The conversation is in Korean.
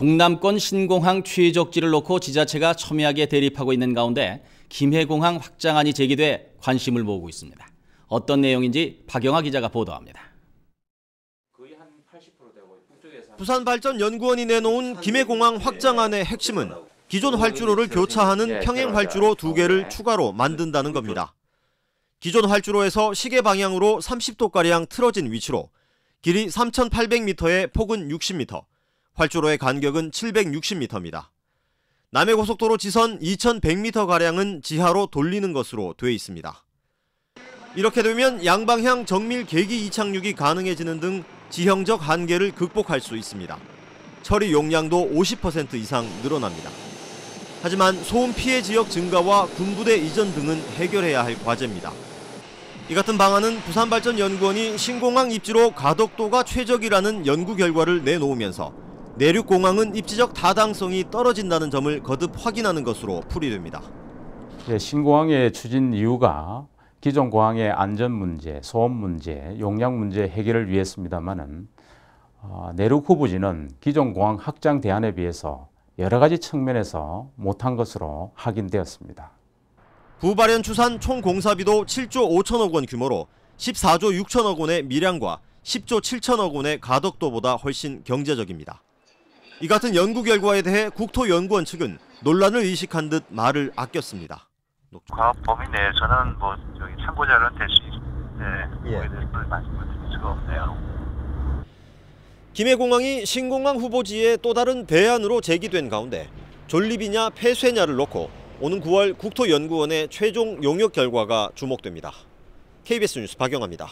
동남권 신공항 최적지를 놓고 지자체가 첨예하게 대립하고 있는 가운데 김해공항 확장안이 제기돼 관심을 모으고 있습니다. 어떤 내용인지 박영아 기자가 보도합니다. 부산발전연구원이 내놓은 김해공항 확장안의 핵심은 기존 활주로를 교차하는 평행 활주로 두 개를 추가로 만든다는 겁니다. 기존 활주로에서 시계 방향으로 30도가량 틀어진 위치로 길이 3,800m에 폭은 60m, 활주로의 간격은 760m입니다. 남해고속도로 지선 2,100m가량은 지하로 돌리는 것으로 돼 있습니다. 이렇게 되면 양방향 정밀 계기 이착륙이 가능해지는 등 지형적 한계를 극복할 수 있습니다. 처리 용량도 50% 이상 늘어납니다. 하지만 소음 피해 지역 증가와 군부대 이전 등은 해결해야 할 과제입니다. 이 같은 방안은 부산발전연구원이 신공항 입지로 가덕도가 최적이라는 연구 결과를 내놓으면서 내륙공항은 입지적 타당성이 떨어진다는 점을 거듭 확인하는 것으로 풀이됩니다. 예, 신공항의 추진 이유가 기존 공항의 안전 문제, 소음 문제, 용량 문제 해결을 위했습니다만은 어, 내륙 후보지는 기존 공항 확장 대안에 비해서 여러 가지 측면에서 못한 것으로 확인되었습니다. 부발현 추산 총 공사비도 7조 5천억 원 규모로 14조 6천억 원의 밀양과 10조 7천억 원의 가덕도보다 훨씬 경제적입니다. 이 같은 연구 결과에 대해 국토연구원 측은 논란을 의식한 듯 말을 아꼈습니다. 과학 범위 내에서는 뭐 저기 참고 자료는 될 수 있는데 예. 거기에 대해서 말씀을 드릴 수가 없네요. 김해공항이 신공항 후보지의 또 다른 대안으로 제기된 가운데 존립이냐 폐쇄냐를 놓고 오는 9월 국토연구원의 최종 용역 결과가 주목됩니다. KBS 뉴스 박영아입니다.